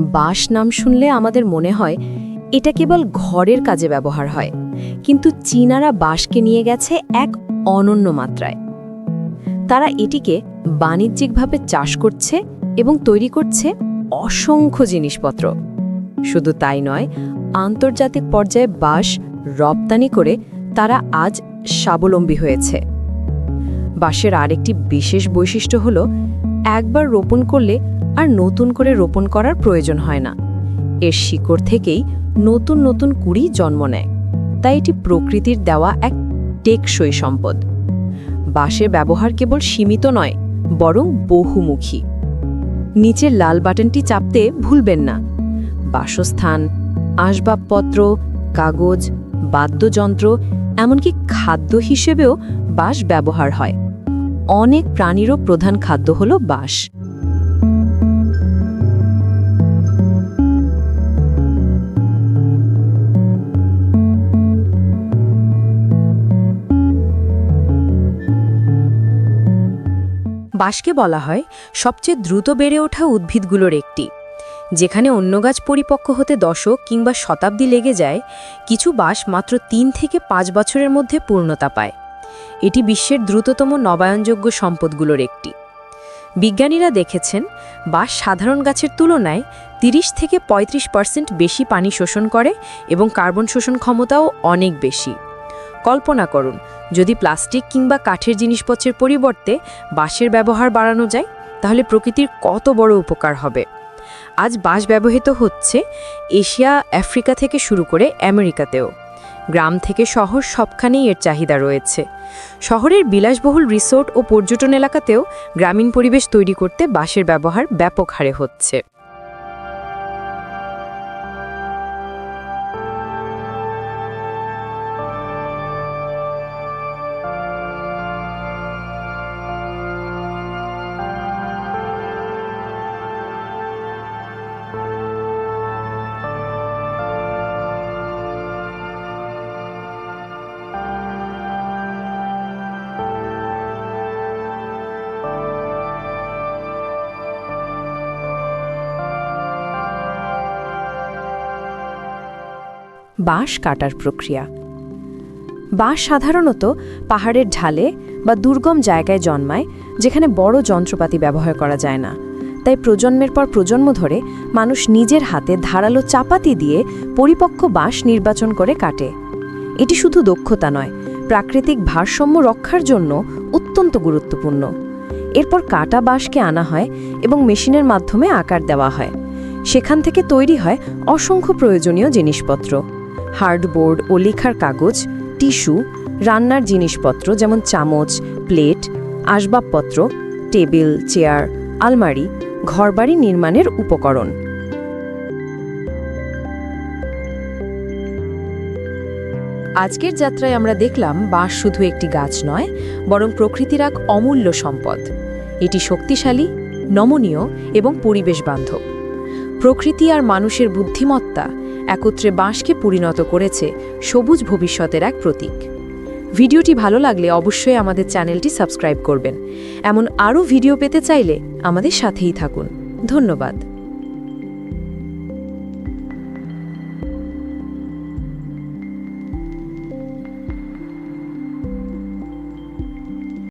বাঁশ নাম শুনলে আমাদের মনে হয় এটা কেবল ঘরের কাজে ব্যবহার হয়, কিন্তু চীনারা বাঁশকে নিয়ে গেছে এক অনন্য মাত্রায়। তারা এটিকে বাণিজ্যিকভাবে চাষ করছে এবং তৈরি করছে অসংখ্য জিনিসপত্র। শুধু তাই নয়, আন্তর্জাতিক পর্যায়ে বাঁশ রপ্তানি করে তারা আজ স্বাবলম্বী হয়েছে। বাঁশের আরেকটি বিশেষ বৈশিষ্ট্য হল, একবার রোপণ করলে আর নতুন করে রোপণ করার প্রয়োজন হয় না। এর শিকড় থেকেই নতুন নতুন কুড়ি জন্ম নেয়। তাই এটি প্রকৃতির দেওয়া এক টেকসই সম্পদ। বাঁশের ব্যবহার কেবল সীমিত নয়, বরং বহুমুখী। নিচের লাল বাটনটি চাপতে ভুলবেন না। বাসস্থান, আসবাবপত্র, কাগজ, বাদ্যযন্ত্র, এমনকি খাদ্য হিসেবেও বাঁশ ব্যবহার হয়। অনেক প্রাণীরও প্রধান খাদ্য হল বাঁশ। বাঁশকে বলা হয় সবচেয়ে দ্রুত বেড়ে ওঠা উদ্ভিদগুলোর একটি। যেখানে অন্য গাছ পরিপক্ক হতে দশক কিংবা শতাব্দী লেগে যায়, কিছু বাঁশ মাত্র তিন থেকে পাঁচ বছরের মধ্যে পূর্ণতা পায়। এটি বিশ্বের দ্রুততম নবায়নযোগ্য সম্পদগুলোর একটি। বিজ্ঞানীরা দেখেছেন, বাঁশ সাধারণ গাছের তুলনায় ৩০ থেকে ৩৫ পার্সেন্ট বেশি পানি শোষণ করে এবং কার্বন শোষণ ক্ষমতাও অনেক বেশি। কল্পনা করুন, যদি প্লাস্টিক কিংবা কাঠের জিনিসপত্রের পরিবর্তে বাঁশের ব্যবহার বাড়ানো যায়, তাহলে প্রকৃতির কত বড় উপকার হবে। আজ বাঁশ ব্যবহৃত হচ্ছে এশিয়া, আফ্রিকা থেকে শুরু করে আমেরিকাতেও। গ্রাম থেকে শহর সবখানেই এর চাহিদা রয়েছে। শহরের বিলাসবহুল রিসোর্ট ও পর্যটন এলাকাতেও গ্রামীণ পরিবেশ তৈরি করতে বাঁশের ব্যবহার ব্যাপক হারে হচ্ছে। বাঁশ কাটার প্রক্রিয়া। বাঁশ সাধারণত পাহাড়ের ঢালে বা দুর্গম জায়গায় জন্মায়, যেখানে বড় যন্ত্রপাতি ব্যবহার করা যায় না। তাই প্রজন্মের পর প্রজন্ম ধরে মানুষ নিজের হাতে ধারালো চাপাতি দিয়ে পরিপক্ক বাঁশ নির্বাচন করে কাটে। এটি শুধু দক্ষতা নয়, প্রাকৃতিক ভারসাম্য রক্ষার জন্য অত্যন্ত গুরুত্বপূর্ণ। এরপর কাটা বাঁশকে আনা হয় এবং মেশিনের মাধ্যমে আকার দেওয়া হয়। সেখান থেকে তৈরি হয় অসংখ্য প্রয়োজনীয় জিনিসপত্র। হার্ডবোর্ড ও লেখার কাগজ, টিস্যু, রান্নার জিনিসপত্র যেমন চামচ, প্লেট, আসবাবপত্র, টেবিল, চেয়ার, আলমারি, ঘরবাড়ি নির্মাণের উপকরণ। আজকের যাত্রায় আমরা দেখলাম বাঁশ শুধু একটি গাছ নয়, বরং প্রকৃতির এক অমূল্য সম্পদ। এটি শক্তিশালী, নমনীয় এবং পরিবেশ বান্ধব। প্রকৃতি আর মানুষের বুদ্ধিমত্তা একত্রে বাঁশকে পরিণত করেছে সবুজ ভবিষ্যতের এক প্রতীক। ভিডিওটি ভালো লাগলে অবশ্যই আমাদের চ্যানেলটি সাবস্ক্রাইব করবেন। এমন আরও ভিডিও পেতে চাইলে আমাদের সাথেই থাকুন। ধন্যবাদ।